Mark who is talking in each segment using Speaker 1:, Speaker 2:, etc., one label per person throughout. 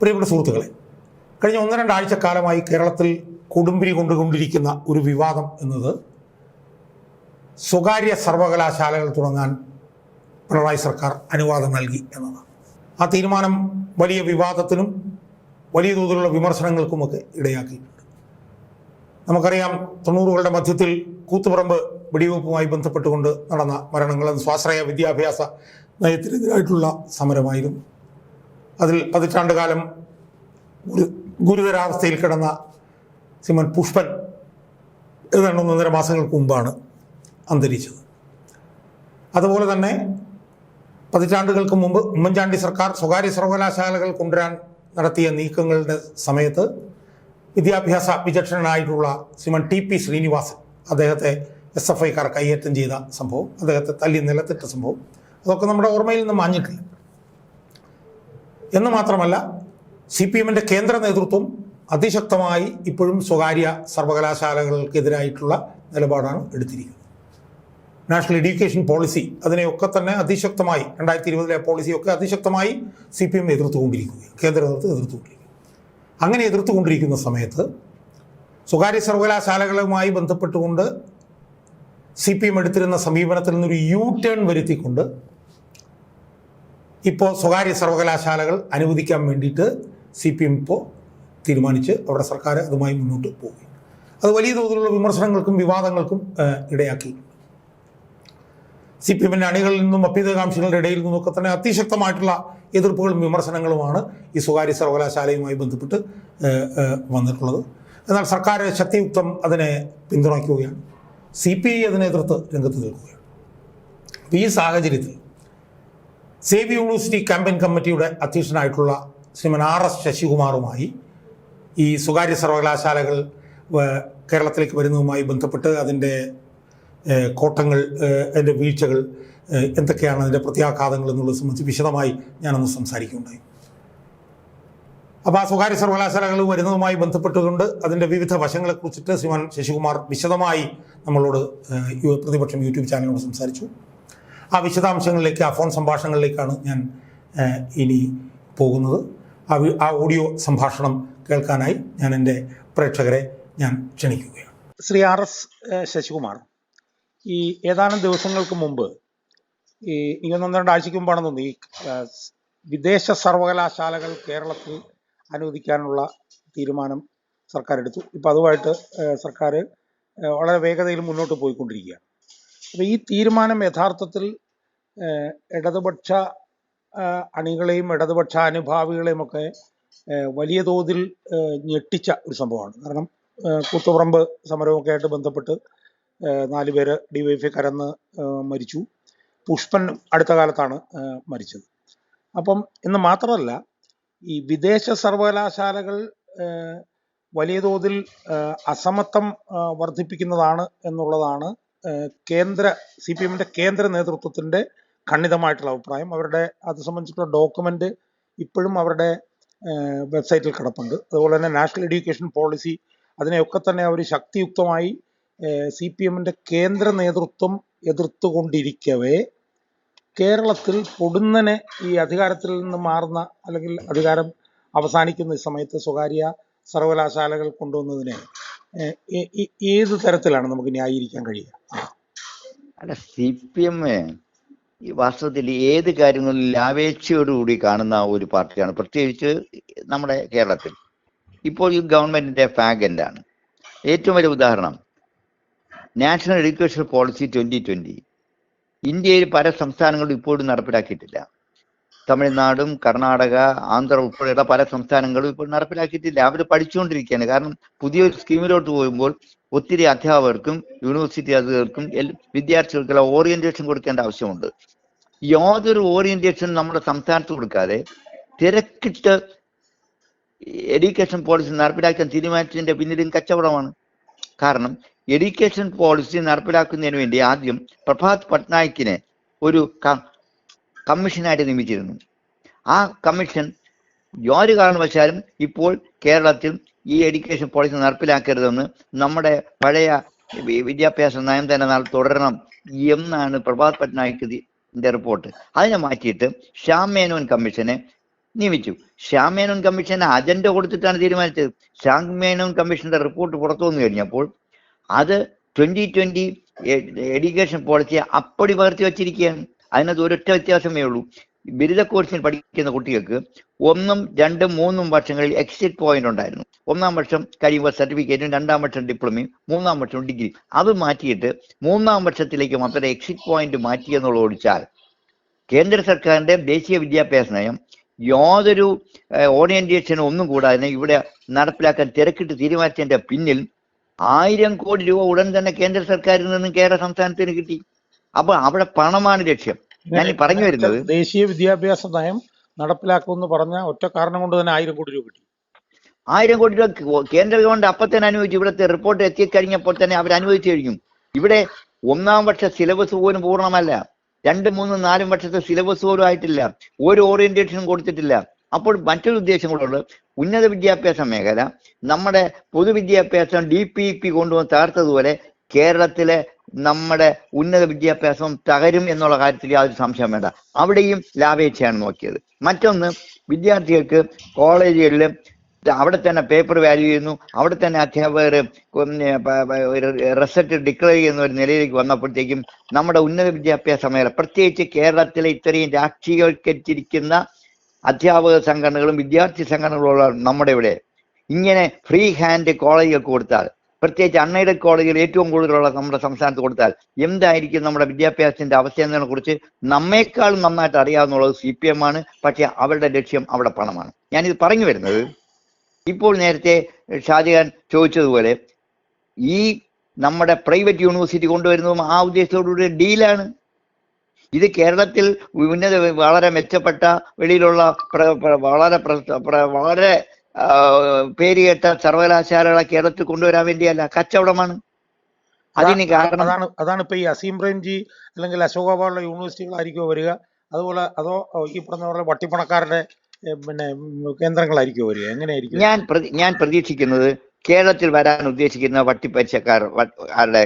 Speaker 1: പ്രിയപ്പെട്ട സുഹൃത്തുക്കളെ കഴിഞ്ഞ ഒന്ന് രണ്ടാഴ്ച കാലമായി കേരളത്തിൽ കൊടുമ്പിരി കൊണ്ടുകൊണ്ടിരിക്കുന്ന ഒരു വിവാദം എന്നത് സ്വകാര്യ സർവകലാശാലകൾ തുടങ്ങാൻ പിണറായി സർക്കാർ അനുവാദം നൽകി എന്നതാണ്. ആ തീരുമാനം വലിയ വിവാദത്തിനും വലിയ തോതിലുള്ള വിമർശനങ്ങൾക്കുമൊക്കെ ഇടയാക്കിയിട്ടുണ്ട്. നമുക്കറിയാം തൊണ്ണൂറുകളുടെ മധ്യത്തിൽ കൂത്തുപറമ്പ് വെടിവെപ്പുമായി ബന്ധപ്പെട്ടുകൊണ്ട് നടന്ന മരണങ്ങൾ അത് സ്വാശ്രയ വിദ്യാഭ്യാസ നയത്തിനെതിരായിട്ടുള്ള സമരമായിരുന്നു. അതിൽ പതിറ്റാണ്ട് കാലം ഒരു ഗുരുതരാവസ്ഥയിൽ കിടന്ന സിമൻ പുഷ്പൻ ഏതാണ്ട് ഒന്നൊന്നര മാസങ്ങൾക്ക് മുമ്പാണ് അന്തരിച്ചത്. അതുപോലെ തന്നെ പതിറ്റാണ്ടുകൾക്ക് മുമ്പ് ഉമ്മൻചാണ്ടി സർക്കാർ സ്വകാര്യ സർവകലാശാലകൾ കൊണ്ടുവരാൻ നടത്തിയ നീക്കങ്ങളുടെ സമയത്ത് വിദ്യാഭ്യാസ വിചക്ഷണനായിട്ടുള്ള ശ്രീമൻ ടി പി ശ്രീനിവാസൻ അദ്ദേഹത്തെ എസ് എഫ് ഐക്കാർ കൈയേറ്റം ചെയ്ത സംഭവം അദ്ദേഹത്തെ തല്ലി നിലത്തിട്ട സംഭവം അതൊക്കെ നമ്മുടെ ഓർമ്മയിൽ നിന്ന് മാഞ്ഞിട്ടില്ല. എന്ന് മാത്രമല്ല സി പി എമ്മിന്റെ കേന്ദ്ര നേതൃത്വം അതിശക്തമായി ഇപ്പോഴും സ്വകാര്യ സർവകലാശാലകൾക്കെതിരായിട്ടുള്ള നിലപാടാണ് എടുത്തിരിക്കുന്നത്. നാഷണൽ എഡ്യൂക്കേഷൻ പോളിസി അതിനെയൊക്കെ തന്നെ അതിശക്തമായി രണ്ടായിരത്തി ഇരുപതിലെ പോളിസിയൊക്കെ അതിശക്തമായി സി പി എം എതിർത്തുകൊണ്ടിരിക്കുകയാണ് കേന്ദ്ര നേതൃത്വം എതിർത്തുകൊണ്ടിരിക്കുക അങ്ങനെ എതിർത്തുകൊണ്ടിരിക്കുന്ന സമയത്ത് സ്വകാര്യ സർവകലാശാലകളുമായി ബന്ധപ്പെട്ടുകൊണ്ട് സി പി എം എടുത്തിരുന്ന സമീപനത്തിൽ നിന്നൊരു യു ടേൺ വരുത്തിക്കൊണ്ട് ഇപ്പോൾ സ്വകാര്യ സർവകലാശാലകൾ അനുവദിക്കാൻ വേണ്ടിയിട്ട് സി പി എം ഇപ്പോൾ തീരുമാനിച്ച് അവരുടെ സർക്കാർ അതുമായി മുന്നോട്ട് പോകും അത് വലിയ തോതിലുള്ള വിമർശനങ്ങൾക്കും വിവാദങ്ങൾക്കും ഇടയാക്കി. സി പി എമ്മിന്റെ അണികളിൽ നിന്നും അഭ്യുതകാംക്ഷികളുടെ ഇടയിൽ നിന്നൊക്കെ തന്നെ അതിശക്തമായിട്ടുള്ള എതിർപ്പുകളും വിമർശനങ്ങളുമാണ് ഈ സ്വകാര്യ സർവകലാശാലയുമായി ബന്ധപ്പെട്ട് വന്നിട്ടുള്ളത്. എന്നാൽ സർക്കാർ ശക്തിയുക്തം അതിനെ പിന്തുണയ്ക്കുകയാണ്. സി പി ഐ അതിനെ എതിർത്ത് രംഗത്ത് നിൽക്കുകയാണ്. ഈ സാഹചര്യത്തിൽ സേവ് യൂണിവേഴ്സിറ്റി ക്യാമ്പയിൻ കമ്മിറ്റിയുടെ അധ്യക്ഷനായിട്ടുള്ള ശ്രീമൻ ആർ എസ് ശശികുമാറുമായി ഈ സ്വകാര്യ സർവകലാശാലകൾ കേരളത്തിലേക്ക് വരുന്നതുമായി ബന്ധപ്പെട്ട് അതിന്റെ കോട്ടങ്ങൾ അതിന്റെ വീഴ്ചകൾ എന്തൊക്കെയാണ് അതിന്റെ പ്രത്യാഘാതങ്ങൾ എന്നുള്ളത് സംബന്ധിച്ച് വിശദമായി ഞാനൊന്ന് സംസാരിക്കുകയുണ്ടായി. അപ്പോൾ ആ സ്വകാര്യ സർവകലാശാലകൾ വരുന്നതുമായി ബന്ധപ്പെട്ടുകൊണ്ട് അതിന്റെ വിവിധ വശങ്ങളെക്കുറിച്ചിട്ട് ശ്രീമാൻ ശശികുമാർ വിശദമായി നമ്മളോട് പ്രതിപക്ഷം യൂട്യൂബ് ചാനലിനോട് സംസാരിച്ചു. ആ വിശദാംശങ്ങളിലേക്ക് ആ ഫോൺ സംഭാഷണങ്ങളിലേക്കാണ് ഞാൻ ഇനി പോകുന്നത്. ആ ഓഡിയോ സംഭാഷണം കേൾക്കാനായി ഞാൻ എന്റെ പ്രേക്ഷകരെ ഞാൻ ക്ഷണിക്കുകയാണ്. ശ്രീ ആർ എസ് ശശികുമാർ ഈ ഏതാനും ദിവസങ്ങൾക്ക് മുമ്പ് ഈ ഈ ഒന്ന് രണ്ട് ആഴ്ചയ്ക്ക് മുമ്പാണെന്ന് ഈ വിദേശ സർവകലാശാലകൾ കേരളത്തിൽ അനുവദിക്കാനുള്ള തീരുമാനം സർക്കാർ എടുത്തു ഇപ്പം അതുമായിട്ട് സർക്കാർ വളരെ വേഗതയിൽ മുന്നോട്ട് പോയിക്കൊണ്ടിരിക്കുകയാണ്. ഈ തീരുമാനം യഥാർത്ഥത്തിൽ ഇടതുപക്ഷ അണികളെയും ഇടതുപക്ഷ അനുഭാവികളെയും ഒക്കെ വലിയ തോതിൽ ഞെട്ടിച്ച ഒരു സംഭവമാണ്. കാരണം കൂത്തുപറമ്പ് സമരമൊക്കെ ആയിട്ട് ബന്ധപ്പെട്ട് നാലുപേര് കരന്ന് മരിച്ചു. പുഷ്പൻ അടുത്ത കാലത്താണ് മരിച്ചത്. അപ്പം എന്ന് മാത്രമല്ല ഈ വിദേശ സർവകലാശാലകൾ വലിയ തോതിൽ അസമത്വം വർദ്ധിപ്പിക്കുന്നതാണ് എന്നുള്ളതാണ് കേന്ദ്ര സി പി എമ്മിന്റെ കേന്ദ്ര നേതൃത്വത്തിന്റെ ഖണ്ഡിതമായിട്ടുള്ള അഭിപ്രായം. അവരുടെ അത് സംബന്ധിച്ചിട്ടുള്ള ഡോക്യുമെന്റ് ഇപ്പോഴും അവരുടെ വെബ്സൈറ്റിൽ കിടപ്പുണ്ട്. അതുപോലെ തന്നെ നാഷണൽ എഡ്യൂക്കേഷൻ പോളിസി അതിനെയൊക്കെ തന്നെ അവർ ശക്തിയുക്തമായി സി പി എമ്മിന്റെ കേന്ദ്ര നേതൃത്വം എതിർത്തുകൊണ്ടിരിക്കവേ. കേരളത്തിൽ പൊടുന്നനെ ഈ അധികാരത്തിൽ നിന്ന് മാറുന്ന അല്ലെങ്കിൽ അധികാരം അവസാനിക്കുന്ന സമയത്ത് സ്വകാര്യ സർവകലാശാലകൾ കൊണ്ടുവന്നതിനെ ഏത് തരത്തിലാണ് നമുക്ക് ന്യായീകരിക്കാൻ കഴിയുക?
Speaker 2: അല്ല സി പി എം ഈ വാസ്തവത്തിൽ ഏത് കാര്യങ്ങളും ലാവേച്ഛയോടുകൂടി കാണുന്ന ഒരു പാർട്ടിയാണ്. പ്രത്യേകിച്ച് നമ്മുടെ കേരളത്തിൽ. ഇപ്പോൾ ഈ ഗവൺമെന്റിന്റെ ഫാഗന്റാണ് ഏറ്റവും വലിയ ഉദാഹരണം national education policy twenty twenty. ഇന്ത്യയിൽ പല സംസ്ഥാനങ്ങളും ഇപ്പോഴും നടപ്പിലാക്കിയിട്ടില്ല. തമിഴ്നാടും കർണാടക ആന്ധ്ര ഉൾപ്പെടെയുള്ള പല സംസ്ഥാനങ്ങളും ഇപ്പോൾ നടപ്പിലാക്കിയിട്ടില്ല. അവർ പഠിച്ചുകൊണ്ടിരിക്കുകയാണ്. കാരണം പുതിയൊരു സ്കീമിലോട്ട് പോകുമ്പോൾ ഒത്തിരി അധ്യാപകർക്കും യൂണിവേഴ്സിറ്റി അധികൃതർക്കും വിദ്യാർത്ഥികൾക്കുള്ള ഓറിയന്റേഷൻ കൊടുക്കേണ്ട ആവശ്യമുണ്ട്. യാതൊരു ഓറിയന്റേഷൻ നമ്മുടെ സംസ്ഥാനത്ത് കൊടുക്കാതെ തിരക്കിട്ട് എഡ്യൂക്കേഷൻ പോളിസി നടപ്പിലാക്കാൻ തീരുമാനിച്ചതിന്റെ പിന്നിലും കച്ചവടമാണ്. കാരണം എഡ്യൂക്കേഷൻ പോളിസി നടപ്പിലാക്കുന്നതിന് വേണ്ടി ആദ്യം പ്രഭാത് പട്നായിക്കിനെ ഒരു കമ്മീഷനായിട്ട് നിയമിച്ചിരുന്നു. ആ കമ്മീഷൻ യാതൊരു കാരണവശാലും ഇപ്പോൾ കേരളത്തിൽ ഈ എഡ്യൂക്കേഷൻ പോളിസി നടപ്പിലാക്കരുതെന്ന് നമ്മുടെ പഴയ വിദ്യാഭ്യാസ നയം തന്നെ തുടരണം എന്നാണ് പ്രഭാത് പട്നായിക്കിന്റെ റിപ്പോർട്ട്. അതിനെ മാറ്റിയിട്ട് ശ്യാം മേനോൻ കമ്മീഷനെ നിയമിച്ചു. ശ്യാം മേനോൻ കമ്മീഷന് അജണ്ട കൊടുത്തിട്ടാണ് തീരുമാനിച്ചത്. ശ്യാം മേനോൻ കമ്മീഷന്റെ റിപ്പോർട്ട് പുറത്തു വന്നു കഴിഞ്ഞപ്പോൾ അത് ട്വന്റി ട്വന്റി എഡ്യൂക്കേഷൻ പോളിസിയെ അപ്പടി പകർത്തി വച്ചിരിക്കുകയാണ്. അതിനകത്ത് ഒരൊറ്റ വ്യത്യാസമേ ഉള്ളൂ. ബിരുദ കോഴ്സിൽ പഠിക്കുന്ന കുട്ടികൾക്ക് ഒന്നും രണ്ടും മൂന്നും വർഷങ്ങളിൽ എക്സിറ്റ് പോയിന്റ് ഉണ്ടായിരുന്നു. ഒന്നാം വർഷം കഴിയുമ്പോൾ സർട്ടിഫിക്കറ്റും രണ്ടാം വർഷം ഡിപ്ലോമയും മൂന്നാം വർഷം ഡിഗ്രി അത് മാറ്റിയിട്ട് മൂന്നാം വർഷത്തിലേക്ക് മാത്രം എക്സിറ്റ് പോയിന്റ് മാറ്റി എന്നുള്ളത് ഒഴിച്ചാൽ കേന്ദ്ര സർക്കാരിന്റെ ദേശീയ വിദ്യാഭ്യാസ നയം യാതൊരു ഓറിയന്റേഷനും ഒന്നും കൂടാതെ ഇവിടെ നടപ്പിലാക്കാൻ തിരക്കിട്ട് തീരുമാനിച്ചതിന്റെ പിന്നിൽ ആയിരം കോടി രൂപ ഉടൻ തന്നെ കേന്ദ്ര സർക്കാരിൽ നിന്നും കേരള സംസ്ഥാനത്തിന് കിട്ടി. അപ്പൊ അവിടെ പണമാണ് ലക്ഷ്യം. ഞാൻ ഈ പറഞ്ഞു വരുന്നത്
Speaker 3: ദേശീയ വിദ്യാഭ്യാസ നയം നടപ്പിലാക്കുമെന്ന് പറഞ്ഞ ഒറ്റ കാരണം കൊണ്ട് തന്നെ ആയിരം കോടി രൂപ കിട്ടി.
Speaker 2: ആയിരം കോടി രൂപ കേന്ദ്ര ഗവൺമെന്റ് അപ്പൊ തന്നെ അനുവദിച്ചു. ഇവിടുത്തെ റിപ്പോർട്ട് എത്തിക്കഴിഞ്ഞപ്പോൾ തന്നെ അവർ അനുവദിച്ചു കഴിഞ്ഞു. ഇവിടെ ഒന്നാം വർഷ സിലബസ് പോലും പൂർണമല്ല. രണ്ട് മൂന്ന് നാലും വർഷത്തെ സിലബസ് പോലും ആയിട്ടില്ല. ഒരു ഓറിയന്റേഷനും കൊടുത്തിട്ടില്ല. അപ്പോൾ മറ്റൊരു ഉദ്ദേശം കൂടെ ഉന്നത വിദ്യാഭ്യാസ മേഖല. നമ്മുടെ പൊതുവിദ്യാഭ്യാസം ഡി പി പി കൊണ്ടുവന്ന് തകർത്തതുപോലെ കേരളത്തിലെ നമ്മുടെ ഉന്നത വിദ്യാഭ്യാസം തകരും എന്നുള്ള കാര്യത്തിൽ യാതൊരു സംശയം വേണ്ട. അവിടെയും ലാഭേച്ഛയാണ് നോക്കിയത്. മറ്റൊന്ന് വിദ്യാർത്ഥികൾക്ക് കോളേജുകളിൽ അവിടെ തന്നെ പേപ്പർ വാല്യൂ ചെയ്യുന്നു. അവിടെ തന്നെ അധ്യാപകർ റിസൾട്ട് ഡിക്ലെയർ ചെയ്യുന്ന ഒരു നിലയിലേക്ക് വന്നപ്പോഴത്തേക്കും നമ്മുടെ ഉന്നത വിദ്യാഭ്യാസ മേഖല പ്രത്യേകിച്ച് കേരളത്തിലെ ഇത്രയും രാഷ്ട്രീയവൽക്കരിച്ചിരിക്കുന്ന അധ്യാപക സംഘടനകളും വിദ്യാർത്ഥി സംഘടനകളും നമ്മുടെ ഇവിടെ. ഇങ്ങനെ ഫ്രീ ഹാൻഡ് കോളേജുകൾക്ക് കൊടുത്താൽ പ്രത്യേകിച്ച് അൺഎയ്ഡഡ് കോളേജിൽ ഏറ്റവും കൂടുതലുള്ള നമ്മുടെ സംസ്ഥാനത്ത് കൊടുത്താൽ എന്തായിരിക്കും നമ്മുടെ വിദ്യാഭ്യാസത്തിന്റെ അവസ്ഥ എന്നതിനെ കുറിച്ച് നമ്മേക്കാളും നന്നായിട്ട് അറിയാവുന്നുള്ളത് സി പി എം ആണ്. പക്ഷെ അവരുടെ ലക്ഷ്യം അവിടെ പണമാണ്. ഞാനിത് പറഞ്ഞു വരുന്നത്. ഇപ്പോൾ നേരത്തെ ഷാജഹാൻ ചോദിച്ചതുപോലെ ഈ നമ്മുടെ പ്രൈവറ്റ് യൂണിവേഴ്സിറ്റി കൊണ്ടുവരുന്നതും ആ ഉദ്ദേശത്തോടുകൂടി ഡീലാണ്. ഇത് കേരളത്തിൽ ഉന്നത വളരെ മെച്ചപ്പെട്ട വെളിയിലുള്ള വളരെ വളരെ പേരുകേട്ട സർവകലാശാലകളെ കേരളത്തിൽ കൊണ്ടുവരാൻ വേണ്ടിയല്ല കച്ചവടമാണ്. അതിന് കാരണം
Speaker 3: അതാണ് അതാണ് ഇപ്പൊ ഈ അസീം പ്രേംജി അല്ലെങ്കിൽ അശോക പോലുള്ള യൂണിവേഴ്സിറ്റികളായിരിക്കുമോ വരിക അതുപോലെ അതോ ഈ പറഞ്ഞ പോലെ വട്ടിപ്പണക്കാരുടെ പിന്നെ കേന്ദ്രങ്ങളായിരിക്കും വരിക എങ്ങനെയായിരിക്കും?
Speaker 2: ഞാൻ ഞാൻ പ്രതീക്ഷിക്കുന്നത് കേരളത്തിൽ വരാൻ ഉദ്ദേശിക്കുന്ന വട്ടിപ്പരിശക്കാർ ആരുടെ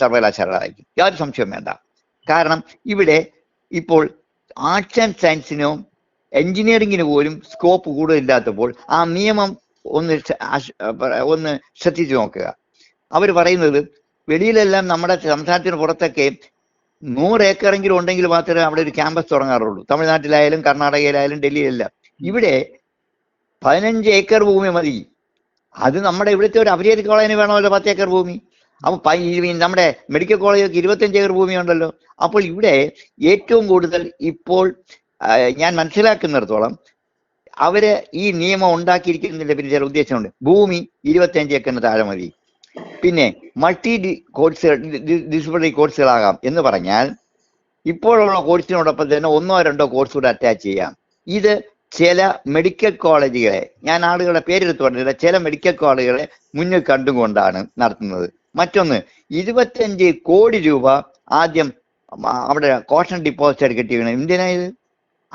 Speaker 2: സർവകലാശാലകളായിരിക്കും. യാതൊരു സംശയവും വേണ്ട. കാരണം ഇവിടെ ഇപ്പോൾ ആർട്സ് ആൻഡ് സയൻസിനോ എഞ്ചിനീയറിംഗിന് പോലും സ്കോപ്പ് കൂടുതലില്ലാത്തപ്പോൾ ആ നിയമം ഒന്ന് ഒന്ന് ശ്രദ്ധിച്ചു നോക്കുക. അവർ പറയുന്നത് വെളിയിലെല്ലാം നമ്മുടെ സംസ്ഥാനത്തിന് പുറത്തൊക്കെ നൂറ് ഏക്കറെങ്കിലും ഉണ്ടെങ്കിൽ മാത്രമേ അവിടെ ഒരു ക്യാമ്പസ് തുടങ്ങാറുള്ളൂ. തമിഴ്നാട്ടിലായാലും കർണാടകയിലായാലും ഡൽഹിയിലെല്ലാം. ഇവിടെ പതിനഞ്ച് ഏക്കർ ഭൂമി മതി. അത് നമ്മുടെ ഇവിടുത്തെ ഒരു അഭിജയ് കോളേജിന് വേണമല്ലോ പത്ത് ഏക്കർ ഭൂമി. അപ്പൊ നമ്മുടെ മെഡിക്കൽ കോളേജൊക്കെ ഇരുപത്തഞ്ച് ഏക്കർ ഭൂമി ഉണ്ടല്ലോ അപ്പോൾ ഇവിടെ ഏറ്റവും കൂടുതൽ ഇപ്പോൾ ഞാൻ മനസ്സിലാക്കുന്നിടത്തോളം അവർ ഈ നിയമം ഉണ്ടാക്കിയിരിക്കുന്നതിന്റെ പിന്നെ ചില ഉദ്ദേശമുണ്ട് ഭൂമി ഇരുപത്തിയഞ്ച് ഏക്കറിന് താഴെ മതി. പിന്നെ മൾട്ടി കോഴ്സുകൾ ഡിസിപ്ലിനറി കോഴ്സുകളാകാം എന്ന് പറഞ്ഞാൽ ഇപ്പോഴുള്ള കോഴ്സിനോടൊപ്പം തന്നെ ഒന്നോ രണ്ടോ കോഴ്സ് കൂടെ അറ്റാച്ച് ചെയ്യാം. ഇത് ചില മെഡിക്കൽ കോളേജുകളെ ഞാൻ ആളുകളുടെ പേരെടുത്ത് പറഞ്ഞില്ല ചില മെഡിക്കൽ കോളേജുകളെ മുന്നിൽ കണ്ടുകൊണ്ടാണ് നടത്തുന്നത്. മറ്റൊന്ന് ഇരുപത്തഞ്ച് കോടി രൂപ ആദ്യം അവിടെ കോഷൻ ഡിപ്പോസിറ്റ് എടുക്കേണ്ടി ഇത്?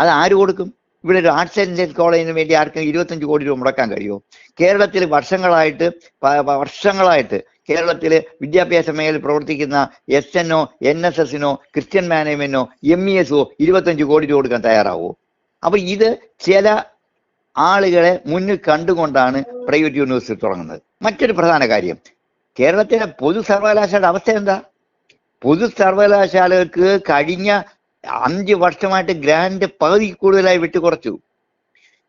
Speaker 2: അത് ആര് കൊടുക്കും? ഇവിടെ ഒരു ആർട്സ് ആൻഡ് സയൻസ് കോളേജിന് വേണ്ടി ആർക്കും ഇരുപത്തഞ്ച് കോടി രൂപ മുടക്കാൻ കഴിയുമോ? കേരളത്തിൽ വർഷങ്ങളായിട്ട് വർഷങ്ങളായിട്ട് കേരളത്തിൽ വിദ്യാഭ്യാസ മേഖലയിൽ പ്രവർത്തിക്കുന്ന എസ് എന്നോ എൻ എസ് എസിനോ ക്രിസ്ത്യൻ മാനേജ്മെന്റിനോ എം ഇ എസോ ഇരുപത്തഞ്ച് കോടി രൂപ കൊടുക്കാൻ തയ്യാറാവോ? അപ്പൊ ഇത് ചില ആളുകളെ മുന്നിൽ കണ്ടുകൊണ്ടാണ് പ്രൈവറ്റ് യൂണിവേഴ്സിറ്റി തുടങ്ങുന്നത്. മറ്റൊരു പ്രധാന കാര്യം കേരളത്തിലെ പൊതു സർവകലാശാലയുടെ അവസ്ഥ എന്താ? പൊതു സർവകലാശാലകൾക്ക് കഴിഞ്ഞ അഞ്ച് വർഷമായിട്ട് ഗ്രാൻഡ് പകുതി കൂടുതലായി വിട്ടുകുറച്ചു.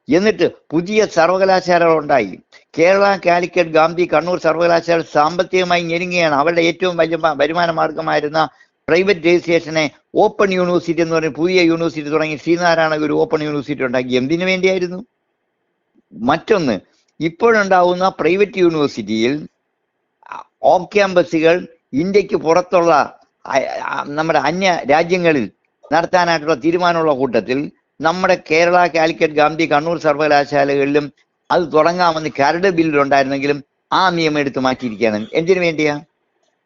Speaker 2: എന്നിട്ട് പുതിയ സർവകലാശാലകൾ ഉണ്ടായി. കേരള കാലിക്കറ്റ് ഗാന്ധി കണ്ണൂർ സർവകലാശാല സാമ്പത്തികമായി ഞെരുങ്ങുകയാണ് അവരുടെ ഏറ്റവും വലിയ വരുമാന മാർഗമായിരുന്ന പ്രൈവറ്റ് രജിസ്ട്രേഷനെ ഓപ്പൺ യൂണിവേഴ്സിറ്റി എന്ന് പറഞ്ഞ് പുതിയ യൂണിവേഴ്സിറ്റി തുടങ്ങി ശ്രീനാരായണ ഒരു ഓപ്പൺ യൂണിവേഴ്സിറ്റി ഉണ്ടാക്കി. എന്തിനു വേണ്ടിയായിരുന്നു? മറ്റൊന്ന് ഇപ്പോഴുണ്ടാവുന്ന പ്രൈവറ്റ് യൂണിവേഴ്സിറ്റിയിൽ ഓഫ് ക്യാമ്പസുകൾ ഇന്ത്യയ്ക്ക് പുറത്തുള്ള നമ്മുടെ അന്യ രാജ്യങ്ങളിൽ നടത്താനായിട്ടുള്ള തീരുമാനമുള്ള കൂട്ടത്തിൽ നമ്മുടെ കേരള കാലിക്കറ്റ് ഗാന്ധി കണ്ണൂർ സർവകലാശാലകളിലും അത് തുടങ്ങാമെന്ന് കരട് ബില്ലിലുണ്ടായിരുന്നെങ്കിലും ആ നിയമം എടുത്ത് മാറ്റിയിരിക്കുകയാണ്. എന്തിനു വേണ്ടിയാ?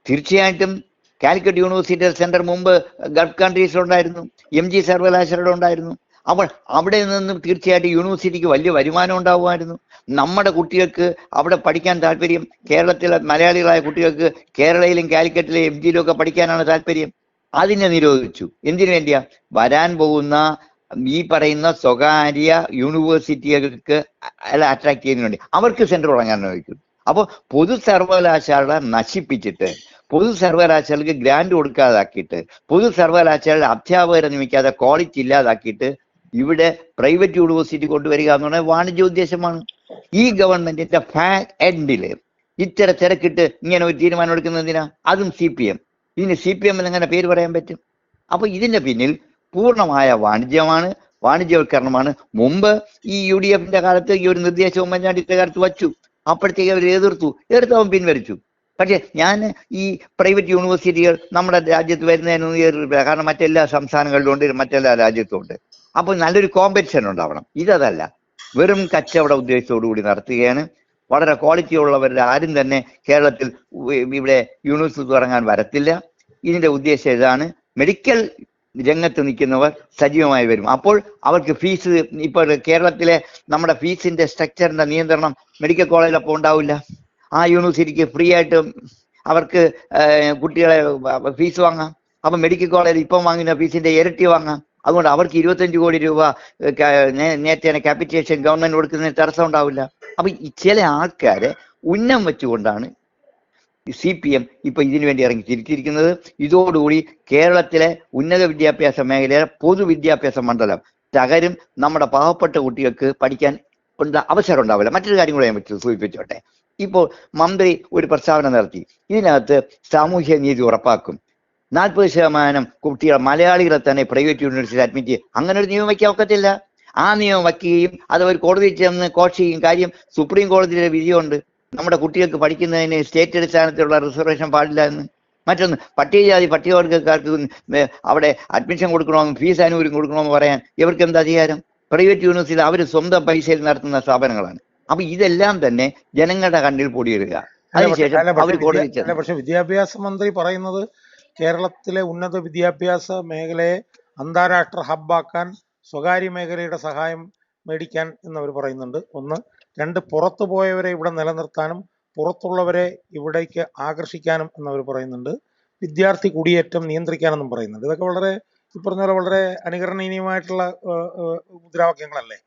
Speaker 2: തീർച്ചയായിട്ടും കാലിക്കറ്റ് യൂണിവേഴ്സിറ്റി സെന്റർ മുമ്പ് ഗൾഫ് കൺട്രീസിലുണ്ടായിരുന്നു എം ജി സർവകലാശാലയുടെ ഉണ്ടായിരുന്നു അപ്പോൾ അവിടെ നിന്നും തീർച്ചയായിട്ടും യൂണിവേഴ്സിറ്റിക്ക് വലിയ വരുമാനം ഉണ്ടാവുമായിരുന്നു. നമ്മുടെ കുട്ടികൾക്ക് അവിടെ പഠിക്കാൻ താല്പര്യം കേരളത്തിലെ മലയാളികളായ കുട്ടികൾക്ക് കേരളയിലും കാലിക്കറ്റിലെ എം ജിയിലും ഒക്കെ പഠിക്കാനാണ് താല്പര്യം. അതിനെ നിരോധിച്ചു. എന്തിനു വേണ്ടിയാ? വരാൻ പോകുന്ന ഈ പറയുന്ന സ്വകാര്യ യൂണിവേഴ്സിറ്റികൾക്ക് അട്രാക്ട് ചെയ്യുന്നതിന് വേണ്ടി. അവർക്ക് സെന്റർ തുടങ്ങാൻ നോക്കി അപ്പോൾ പൊതു സർവകലാശാല നശിപ്പിച്ചിട്ട് പൊതു സർവകലാശാലക്ക് ഗ്രാൻഡ് കൊടുക്കാതാക്കിയിട്ട് പൊതു സർവകലാശാലയുടെ അധ്യാപകരെ നിയമിക്കാതെ ക്വാളിറ്റി ഇല്ലാതാക്കിയിട്ട് ഇവിടെ പ്രൈവറ്റ് യൂണിവേഴ്സിറ്റി കൊണ്ടുവരിക എന്ന് പറഞ്ഞാൽ വാണിജ്യ ഉദ്ദേശമാണ്. ഈ ഗവൺമെന്റിന്റെ ഫാക്ട് എൻഡിൽ ഇത്തരം തിരക്കിട്ട് ഇങ്ങനെ ഒരു തീരുമാനം എടുക്കുന്നതിനാ അതും സി പി എം ഇതിന് സി പി എം എങ്ങനെ പേര് പറയാൻ പറ്റും? അപ്പോൾ ഇതിന്റെ പിന്നിൽ പൂർണമായ വാണിജ്യമാണ് വാണിജ്യവൽക്കരണമാണ്. മുമ്പ് ഈ യു ഡി എഫിന്റെ കാലത്ത് ഈ ഒരു നിർദ്ദേശം ഉമ്മൻചാണ്ടിയുടെ കാലത്ത് വച്ചു. അപ്പോഴത്തേക്ക് അവർ എതിർത്തു. എതിർത്തവൻ പിൻവലിച്ചു. പക്ഷേ ഞാൻ ഈ പ്രൈവറ്റ് യൂണിവേഴ്സിറ്റികൾ നമ്മുടെ രാജ്യത്ത് എതിർപ്പില്ല കാരണം മറ്റെല്ലാ സംസ്ഥാനങ്ങളിലും ഉണ്ട് മറ്റെല്ലാ രാജ്യത്തും ഉണ്ട്. അപ്പോൾ നല്ലൊരു കോമ്പറ്റീഷൻ ഉണ്ടാവണം. ഇതല്ല വെറും കച്ചവട ഉദ്ദേശത്തോടു കൂടി നടത്തുകയാണ്. വളരെ ക്വാളിറ്റി ഉള്ളവരുടെ ആരും തന്നെ കേരളത്തിൽ ഇവിടെ യൂണിവേഴ്സിറ്റി തുടങ്ങാൻ വരത്തില്ല. ഇതിന്റെ ഉദ്ദേശം ഇതാണ് മെഡിക്കൽ രംഗത്ത് നിൽക്കുന്നവർ സജീവമായി വരും. അപ്പോൾ അവർക്ക് ഫീസ് ഇപ്പോൾ കേരളത്തിലെ നമ്മുടെ ഫീസിന്റെ സ്ട്രക്ചറിന്റെ നിയന്ത്രണം മെഡിക്കൽ കോളേജിൽ അപ്പോൾ ഉണ്ടാവില്ല. ആ യൂണിവേഴ്സിറ്റിക്ക് ഫ്രീ ആയിട്ട് അവർക്ക് കുട്ടികളെ ഫീസ് വാങ്ങാം. അപ്പം മെഡിക്കൽ കോളേജിൽ ഇപ്പം വാങ്ങുന്ന ഫീസിന്റെ ഇരട്ടി വാങ്ങാം. അതുകൊണ്ട് അവർക്ക് ഇരുപത്തഞ്ച് കോടി രൂപ നേരത്തെ ക്യാപിറ്റേഷൻ ഗവൺമെന്റ് കൊടുക്കുന്നതിന് തടസ്സം ഉണ്ടാവില്ല. അപ്പൊ ചില ആൾക്കാരെ ഉന്നം വെച്ചുകൊണ്ടാണ് സി പി എം ഇപ്പൊ ഇതിനു വേണ്ടി ഇറങ്ങി തിരിച്ചിരിക്കുന്നത്. ഇതോടുകൂടി കേരളത്തിലെ ഉന്നത വിദ്യാഭ്യാസ മേഖലയിലെ പൊതുവിദ്യാഭ്യാസ മണ്ഡലം തകരും. നമ്മുടെ പാവപ്പെട്ട കുട്ടികൾക്ക് പഠിക്കാൻ ഉണ്ട അവസരം ഉണ്ടാവില്ല. മറ്റൊരു കാര്യം കൂടെ ഞാൻ വെച്ച് സൂചിപ്പിച്ചോട്ടെ. ഇപ്പോൾ മന്ത്രി ഒരു പ്രസ്താവന നടത്തി. ഇതിനകത്ത് സാമൂഹ്യ നീതി ഉറപ്പാക്കും. നാൽപ്പത് ശതമാനം കുട്ടികൾ മലയാളികളെ തന്നെ പ്രൈവറ്റ് യൂണിവേഴ്സിറ്റി അഡ്മിറ്റ് ചെയ്യും. അങ്ങനെ ഒരു നിയമം വയ്ക്കാൻ ഒക്കത്തില്ല. ആ നിയമം വയ്ക്കുകയും അത് അവർ കോടതിയിൽ ചെന്ന് ചെയ്യും കാര്യം സുപ്രീം കോടതിയിലെ വിധിയുണ്ട്. നമ്മുടെ കുട്ടികൾക്ക് പഠിക്കുന്നതിന് സ്റ്റേറ്റ് അടിസ്ഥാനത്തിലുള്ള റിസർവേഷൻ പാടില്ല എന്ന്. മറ്റൊന്ന് പട്ടികജാതി പട്ടികവർഗക്കാർക്ക് അവിടെ അഡ്മിഷൻ കൊടുക്കണമെന്ന് ഫീസ് ആനുകൂല്യം കൊടുക്കണമെന്ന് പറയാൻ ഇവർക്ക് എന്താ അധികാരം? പ്രൈവറ്റ് യൂണിവേഴ്സിറ്റി അവർ സ്വന്തം പൈസയിൽ നടത്തുന്ന സ്ഥാപനങ്ങളാണ്. അപ്പൊ ഇതെല്ലാം തന്നെ ജനങ്ങളുടെ കണ്ണിൽ പൊടിയിടുക. അതിനുശേഷം അവർ കോടതി
Speaker 3: പക്ഷെ വിദ്യാഭ്യാസ മന്ത്രി പറയുന്നത് കേരളത്തിലെ ഉന്നത വിദ്യാഭ്യാസ മേഖലയെ അന്താരാഷ്ട്ര ഹബ്ബാക്കാൻ സ്വകാര്യ മേഖലയുടെ സഹായം മേടിക്കാൻ എന്നവർ പറയുന്നുണ്ട്. ഒന്ന് രണ്ട് പുറത്തു പോയവരെ ഇവിടെ നിലനിർത്താനും പുറത്തുള്ളവരെ ഇവിടേക്ക് ആകർഷിക്കാനും എന്നവർ പറയുന്നുണ്ട്. വിദ്യാർത്ഥി കുടിയേറ്റം നിയന്ത്രിക്കാനെന്നും പറയുന്നുണ്ട്. ഇതൊക്കെ വളരെ ഈ പറഞ്ഞ പോലെ വളരെ അനുകരണീയമായിട്ടുള്ള മുദ്രാവാക്യങ്ങളല്ലേ?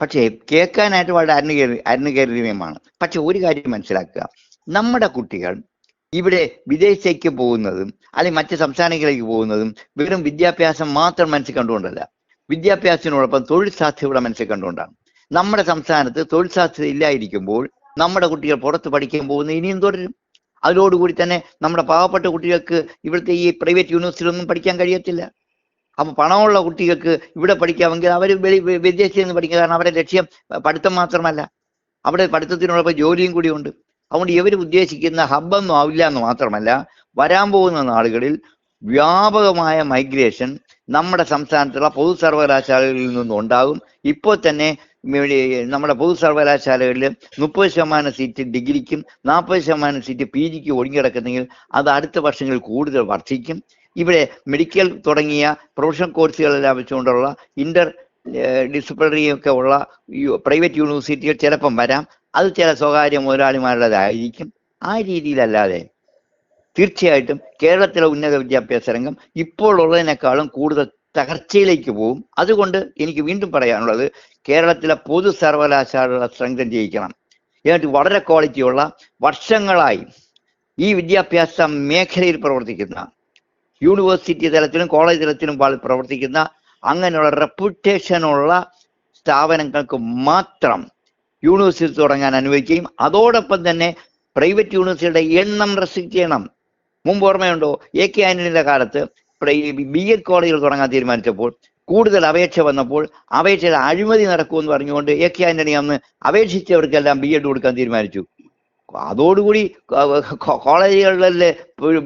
Speaker 2: പക്ഷേ കേൾക്കാനായിട്ട് വളരെ അനുകരി അനുകരണീയമാണ്. പക്ഷെ ഒരു കാര്യം മനസ്സിലാക്കുക. നമ്മുടെ കുട്ടികൾ ഇവിടെ വിദേശത്തേക്ക് പോകുന്നതും അല്ലെങ്കിൽ മറ്റ് സംസ്ഥാനങ്ങളിലേക്ക് പോകുന്നതും വെറും വിദ്യാഭ്യാസം മാത്രം മനസ്സിൽ കണ്ടുകൊണ്ടല്ല. വിദ്യാഭ്യാസത്തിനോടൊപ്പം തൊഴിൽ സാധ്യതയുടെ മനസ്സിൽ കണ്ടുകൊണ്ടാണ്. നമ്മുടെ സംസ്ഥാനത്ത് തൊഴിൽ സാധ്യത ഇല്ലായിരിക്കുമ്പോൾ നമ്മുടെ കുട്ടികൾ പുറത്ത് പഠിക്കാൻ പോകുന്നത് ഇനിയും തുടരും. അതിലോടുകൂടി തന്നെ നമ്മുടെ പാവപ്പെട്ട കുട്ടികൾക്ക് ഇവിടുത്തെ ഈ പ്രൈവറ്റ് യൂണിവേഴ്സിറ്റിയിലൊന്നും പഠിക്കാൻ കഴിയത്തില്ല. അപ്പൊ പണമുള്ള കുട്ടികൾക്ക് ഇവിടെ പഠിക്കാമെങ്കിൽ അവർ വെളി വിദേശത്ത് നിന്ന് പഠിക്കുക. കാരണം അവരുടെ ലക്ഷ്യം പഠിത്തം മാത്രമല്ല. അവിടെ പഠിത്തത്തിനോടൊപ്പം ജോലിയും കൂടി ഉണ്ട്. അതുകൊണ്ട് ഇവർ ഉദ്ദേശിക്കുന്ന ഹബ്ബൊന്നും ആവില്ല എന്ന് മാത്രമല്ല വരാൻ പോകുന്ന നാളുകളിൽ വ്യാപകമായ മൈഗ്രേഷൻ നമ്മുടെ സംസ്ഥാനത്തുള്ള പൊതു സർവകലാശാലകളിൽ നിന്നും ഉണ്ടാകും. ഇപ്പോൾ തന്നെ നമ്മുടെ പൊതു സർവകലാശാലകളിൽ മുപ്പത് ശതമാനം സീറ്റ് ഡിഗ്രിക്കും നാൽപ്പത് ശതമാനം സീറ്റ് പി ജിക്ക് ഒഴിഞ്ഞിടക്കുന്നെങ്കിൽ അത് അടുത്ത വർഷങ്ങളിൽ കൂടുതൽ വർദ്ധിക്കും. ഇവിടെ മെഡിക്കൽ തുടങ്ങിയ പ്രൊഫഷണൽ കോഴ്സുകളെല്ലാം വെച്ചുകൊണ്ടുള്ള ഇന്റർ ഡിസിപ്ലിനറി ഒക്കെ ഉള്ള പ്രൈവറ്റ് യൂണിവേഴ്സിറ്റികൾ ചിലപ്പം വരാം. അത് ചില സ്വകാര്യ മുതലാളിമാരുടേതായിരിക്കും. ആ രീതിയിലല്ലാതെ തീർച്ചയായിട്ടും കേരളത്തിലെ ഉന്നത വിദ്യാഭ്യാസ രംഗം ഇപ്പോൾ ഉള്ളതിനേക്കാളും കൂടുതൽ തകർച്ചയിലേക്ക് പോകും. അതുകൊണ്ട് എനിക്ക് വീണ്ടും പറയാനുള്ളത് കേരളത്തിലെ പൊതു സർവകലാശാലകളെ സ്ട്രെങ്തൻ ചെയ്യിക്കണം. എന്നിട്ട് വളരെ ക്വാളിറ്റിയുള്ള വർഷങ്ങളായി ഈ വിദ്യാഭ്യാസ മേഖലയിൽ പ്രവർത്തിക്കുന്ന യൂണിവേഴ്സിറ്റി തലത്തിലും കോളേജ് തലത്തിലും പ്രവർത്തിക്കുന്ന അങ്ങനെയുള്ള റെപ്യൂട്ടേഷനുള്ള സ്ഥാപനങ്ങൾക്ക് മാത്രം യൂണിവേഴ്സിറ്റി തുടങ്ങാൻ അനുവദിക്കുകയും അതോടൊപ്പം തന്നെ പ്രൈവറ്റ് യൂണിവേഴ്സിറ്റിയുടെ എണ്ണം റെസ്ട്രിക്ട് ചെയ്യണം. മുമ്പ് ഓർമ്മയുണ്ടോ? എ കെ ആന്റണിയുടെ കാലത്ത് ബി എഡ് കോളേജുകൾ തുടങ്ങാൻ തീരുമാനിച്ചപ്പോൾ കൂടുതൽ അപേക്ഷ വന്നപ്പോൾ അപേക്ഷയിൽ അഴിമതി നടക്കുമെന്ന് പറഞ്ഞുകൊണ്ട് എ കെ ആന്റണി അന്ന് അപേക്ഷിച്ചവർക്കെല്ലാം ബി എഡ് കൊടുക്കാൻ തീരുമാനിച്ചു. അതോടുകൂടി കോളേജുകളിലെ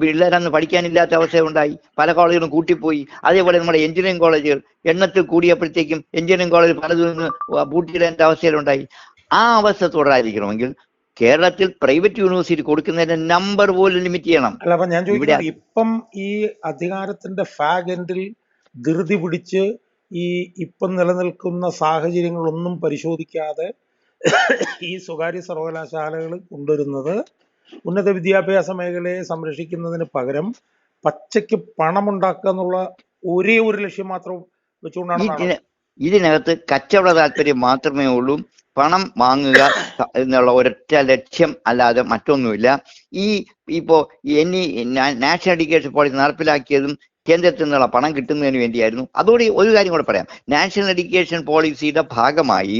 Speaker 2: പിള്ളേരന്ന് പഠിക്കാനില്ലാത്ത അവസ്ഥ ഉണ്ടായി പല കോളേജുകളും കൂട്ടിപ്പോയി. അതേപോലെ നമ്മുടെ എഞ്ചിനീയറിംഗ് കോളേജുകൾ എണ്ണത്തിൽ കൂടിയപ്പോഴത്തേക്കും എഞ്ചിനീയറിംഗ് കോളേജ് പലതും പൂട്ടിയിടേണ്ട അവസ്ഥയിലുണ്ടായി. ആ അവസ്ഥ തുടരാതിരിക്കണമെങ്കിൽ കേരളത്തിൽ പ്രൈവറ്റ് യൂണിവേഴ്സിറ്റി കൊടുക്കുന്നതിന്റെ നമ്പർ പോലും ലിമിറ്റ് ചെയ്യണം.
Speaker 3: അല്ല അപ്പൊ ഞാൻ
Speaker 2: ചോദിക്കാം
Speaker 3: ചോദിക്കുന്നത് ഇപ്പം ഈ അധികാരത്തിന്റെ ഫാഗൻഡിൽ ധൃതി പിടിച്ച് ഈ ഇപ്പം നിലനിൽക്കുന്ന സാഹചര്യങ്ങളൊന്നും പരിശോധിക്കാതെ ഈ സ്വകാര്യ സർവകലാശാലകൾ കൊണ്ടുവരുന്നത് ഉന്നത വിദ്യാഭ്യാസ മേഖലയെ സംരക്ഷിക്കുന്നതിന് പകരം പച്ചയ്ക്ക് പണമുണ്ടാക്കുക എന്നുള്ള ഒരേ ഒരു ലക്ഷ്യം മാത്രം
Speaker 2: വെച്ചുകൊണ്ടാണ് ഇതിനകത്ത് കച്ചവട താല്പര്യം മാത്രമേ ഉള്ളൂ. പണം വാങ്ങുക എന്നുള്ള ഒരൊറ്റ ലക്ഷ്യം അല്ലാതെ മറ്റൊന്നുമില്ല. ഈ ഇപ്പോ എനി നാഷണൽ എഡ്യൂക്കേഷൻ പോളിസി നടപ്പിലാക്കിയതും കേന്ദ്രത്തിൽ നിന്നുള്ള പണം കിട്ടുന്നതിന് വേണ്ടിയായിരുന്നു. അതോടെ ഒരു കാര്യം കൂടെ പറയാം. നാഷണൽ എഡ്യൂക്കേഷൻ പോളിസിയുടെ ഭാഗമായി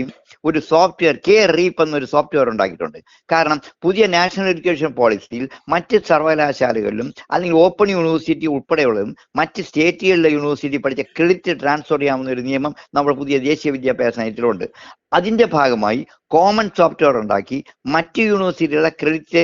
Speaker 2: ഒരു സോഫ്റ്റ്വെയർ കെ റീപ്പ് എന്നൊരു സോഫ്റ്റ്വെയർ ഉണ്ടാക്കിയിട്ടുണ്ട്. കാരണം പുതിയ നാഷണൽ എഡ്യൂക്കേഷൻ പോളിസിയിൽ മറ്റ് സർവകലാശാലകളിലും അല്ലെങ്കിൽ ഓപ്പൺ യൂണിവേഴ്സിറ്റി ഉൾപ്പെടെയുള്ളതും മറ്റ് സ്റ്റേറ്റുകളിലെ യൂണിവേഴ്സിറ്റി പഠിച്ച ക്രെഡിറ്റ് ട്രാൻസ്ഫർ ചെയ്യാവുന്ന ഒരു നിയമം നമ്മുടെ പുതിയ ദേശീയ വിദ്യാഭ്യാസ നയത്തിലുണ്ട്. അതിന്റെ ഭാഗമായി കോമൺ സോഫ്റ്റ്വെയർ ഉണ്ടാക്കി മറ്റ് യൂണിവേഴ്സിറ്റികളുടെ ക്രെഡിറ്റ്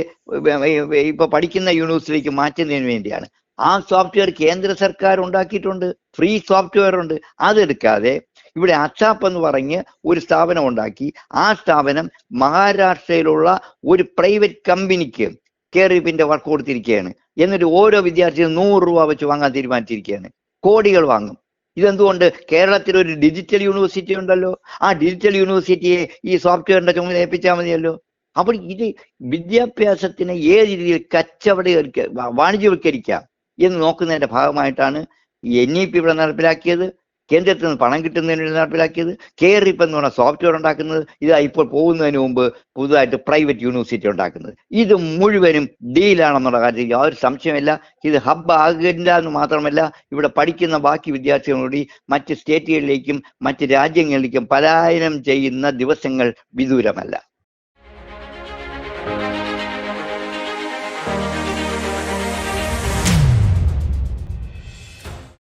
Speaker 2: ഇപ്പൊ പഠിക്കുന്ന യൂണിവേഴ്സിറ്റിയിലേക്ക് മാറ്റുന്നതിന് വേണ്ടിയാണ് ആ സോഫ്റ്റ്വെയർ കേന്ദ്ര സർക്കാർ ഉണ്ടാക്കിയിട്ടുണ്ട് ഫ്രീ സോഫ്റ്റ്വെയർ ഉണ്ട്. അതെടുക്കാതെ ഇവിടെ അച്ചാപ്പ് എന്ന് പറഞ്ഞ് ഒരു സ്ഥാപനം ഉണ്ടാക്കി. ആ സ്ഥാപനം മഹാരാഷ്ട്രയിലുള്ള ഒരു പ്രൈവറ്റ് കമ്പനിക്ക് കെയറിപ്പിന്റെ വർക്ക് കൊടുത്തിരിക്കുകയാണ്. എന്നിട്ട് ഓരോ വിദ്യാർത്ഥിയും നൂറ് രൂപ വെച്ച് വാങ്ങാൻ തീരുമാനിച്ചിരിക്കുകയാണ്. കോടികൾ വാങ്ങും. ഇതെന്തുകൊണ്ട്? കേരളത്തിൽ ഒരു ഡിജിറ്റൽ യൂണിവേഴ്സിറ്റി ഉണ്ടല്ലോ. ആ ഡിജിറ്റൽ യൂണിവേഴ്സിറ്റിയെ ഈ സോഫ്റ്റ്വെയറിന്റെ ചുമതല ഏൽപ്പിച്ചാൽ മതിയല്ലോ. അപ്പോൾ ഇത് വിദ്യാഭ്യാസത്തിനെ ഏത് രീതിയിൽ കച്ചവട വാണിജ്യവൽക്കരിക്കാം? എന്ന് നോക്കുന്നതിന്റെ ഭാഗമായിട്ടാണ് എൻ ഇ പി ഇവിടെ നടപ്പിലാക്കിയത്. കേന്ദ്രത്തിൽ നിന്ന് പണം കിട്ടുന്നതിന് വേണ്ടി നടപ്പിലാക്കിയത്. കെയറിപ്പ് എന്ന് പറഞ്ഞ സോഫ്റ്റ്വെയർ ഉണ്ടാക്കുന്നത് ഇതാ ഇപ്പോൾ പോകുന്നതിന് മുമ്പ് പുതുതായിട്ട് പ്രൈവറ്റ് യൂണിവേഴ്സിറ്റി ഉണ്ടാക്കുന്നത്. ഇത് മുഴുവനും ഡീലാണെന്നുള്ള കാര്യത്തിൽ യാതൊരു സംശയമില്ല ഇത് ഹബ് ആകില്ല എന്ന് മാത്രമല്ല ഇവിടെ പഠിക്കുന്ന ബാക്കി വിദ്യാർത്ഥികളോടി മറ്റ് സ്റ്റേറ്റുകളിലേക്കും മറ്റ് രാജ്യങ്ങളിലേക്കും പലായനം ചെയ്യുന്ന ദിവസങ്ങൾ വിദൂരമല്ല.